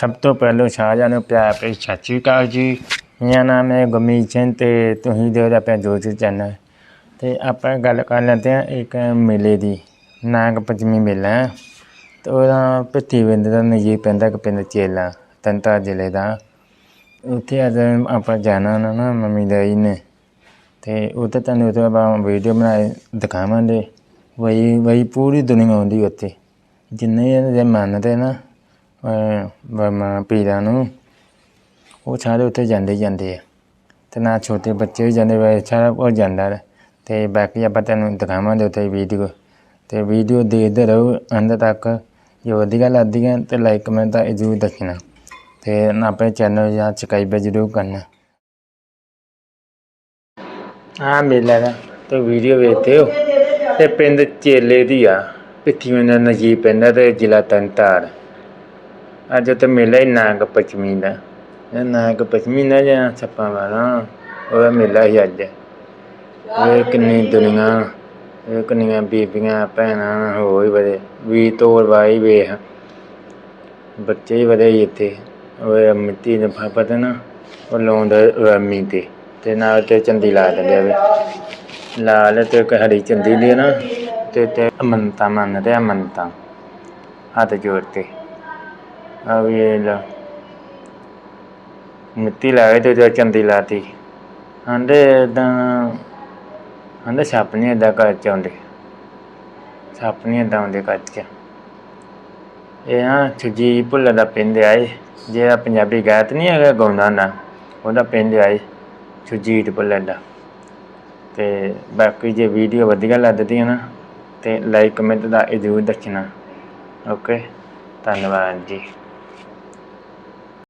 ਸਭ ਤੋਂ ਪਹਿਲਾਂ ਸਾਰਿਆਂ ਨੂੰ ਪਿਆਰ ਭਰੀ ਸਤਿ ਸ਼੍ਰੀ ਅਕਾਲ ਜੀ। ਮੇਰਾ ਨਾਮ ਹੈ ਗੁਰਮੀਤ ਸਿੰਘ ਤੇ ਤੁਸੀਂ ਦੇਖ ਰਹੇ ਆਪਣਾ ਜੋਤੀ ਚੈਨਲ ਤੇ ਆਪਾਂ ਗੱਲ ਕਰ ਲੈਂਦੇ ਹਾਂ ਇੱਕ ਮੇਲੇ ਦੀ ਨਾਗ ਪੰਚਮੀ ਮੇਲਾ ਹੈ। ਤੇ ਉਹਦਾ ਭਿੱਤੀ ਵਿੰਦ ਦਾ ਨਜ਼ੀ ਪੈਂਦਾ ਕਿ ਪਿੰਡ ਚੇਲਾ, ਤੰਤਾ ਜ਼ਿਲ੍ਹੇ ਦਾ। ਉੱਥੇ ਅੱਜ ਆਪਾਂ ਜਾਣਾ ਨਾ ਨਾ ਮੰਮੀ ਡੈਡੀ ਨੇ। ਤੇ ਉੱਥੇ ਤੁਹਾਨੂੰ ਉੱਥੇ ਆਪਾਂ ਵੀਡੀਓ ਬਣਾਏ ਦਿਖਾਵਾਂਗੇ। ਵਈ ਵਈ ਪੂਰੀ ਦੁਨੀਆ ਆਉਂਦੀ ਉੱਥੇ। ਜਿੰਨੇ ਇਹਦੇ ਮੰਨਦੇ ਨਾ ਪੀਰਾਂ ਨੂੰ ਉਹ ਸਾਰੇ ਉੱਥੇ ਜਾਂਦੇ ਹੀ ਜਾਂਦੇ ਆ ਤੇ ਨਾ ਛੋਟੇ ਬੱਚੇ ਵੀ ਜਾਂਦੇ ਵੇ ਸਾਰਾ ਉਹ ਜਾਂਦਾ ਤੇ ਬਾਕੀ ਆਪਾਂ ਤੁਹਾਨੂੰ ਦਿਖਾਵਾਂਗੇ ਉੱਥੇ ਵੀਡੀਓ ਤੇ ਵੀਡੀਓ ਦੇਖਦੇ ਰਹੋ ਅੰਤ ਤੱਕ ਜੇ ਵਧੀਆ ਲੱਗਦੀ ਹੈ ਤੇ ਲਾਈਕ ਕਮੈਂਟ ਤਾਂ ਜ਼ਰੂਰ ਦੱਸਣਾ ਤੇ ਨਾ ਆਪਣੇ ਚੈਨਲ ਜਾਂ ਸਬਸਕ੍ਰਾਈਬ ਜ਼ਰੂਰ ਕਰਨਾ ਆ ਮੇਲਾ ਦਾ ਤੇ ਵੀਡੀਓ ਵੇਖਦੇ ਹੋ ਤੇ ਪਿੰਡ ਚੇਲੇ ਦੀ ਆ ਪਿੱਠੀ ਦਾ ਨਜੀਬ ਪੈਂਦਾ ਤੇ ਜ਼ਿਲ੍ਹਾ ਤੰਤਾਰ ਅੱਜ ਤੇ ਮੇਲਾ ਹੀ ਨਾਗ ਪੰਚਮੀ ਦਾ। ਇਹ ਨਾਗ ਪੰਚਮੀ ਦਾ ਜਾਂ ਛੱਪਾਂ ਵਾਲਾ, ਉਹ ਮੇਲਾ ਹੀ ਅੱਜ। ਇਹ ਕਿੰਨੀ ਦੁਨੀਆ, ਇਹ ਕਿੰਨੀਆਂ ਬੀਬੀਆਂ, ਭੈਣਾਂ, ਹੋਰ ਵੀ ਬੜੇ। ਵੀ ਤੋੜ ਵਾਈ ਵੇਖ। ਬੱਚੇ ਹੀ ਬੜੇ ਸੀ ਇੱਥੇ। ਉਹ ਮਿੱਟੀ ਦੇ ਪਤਾ ਨਾ, ਉਹ ਲਾਉਂਦਾ ਰਾਮੀ ਤੇ। ਤੇ ਨਾਲ ਤੇ ਚੰਦੀ ਲਾ ਦਿੰਦੇ ਆ ਵੀ। ਲਾਲ ਤੇ ਇੱਕ ਹਰੀ ਚੰਦੀ ਦੀ ਨਾ ਤੇ ਤੇ ਮੰਨਤਾਂ ਮੰਨਦੇ ਆ ਵੀ ਇਹ ਲਾ ਮਿੱਟੀ ਲਾਵੇ ਤੇ ਜੋ ਚੰਦੀ ਲਾਤੀ। ਆਂਦੇ ਏਦਾਂ, ਆਂਦੇ ਸੱਪ ਨਹੀਂ ਏਦਾਂ ਘਰ ਚ ਆਉਂਦੇ। ਸੱਪ ਨਹੀਂ ਏਦਾਂ ਆਉਂਦੇ ਘਰ ਚ। ਇਹ ਨਾ ਛੁੱਜੀ ਭੁੱਲਰ ਦਾ ਪਿੰਡ ਆਏ ਜਿਹੜਾ ਪੰਜਾਬੀ ਗਾਇਤ ਨਹੀਂ ਹੈਗਾ, ਗਾਉਂਦਾ ਨਾ, ਉਹਦਾ ਪਿੰਡ ਆਏ ਸੁਰਜੀਤ ਭੁੱਲਰ ਦਾ। ਤੇ ਬਾਕੀ ਜੇ ਵੀਡੀਓ ਵਧੀਆ ਲੱਗਦੀ ਹੈ ਨਾ, ਤੇ ਲਾਈਕ ਕਮੈਂਟ ਦਾ ਇਹ ਜ਼ਰੂਰ ਦੱਸਣਾ। ਓਕੇ ਧੰਨਵਾਦ ਜੀ।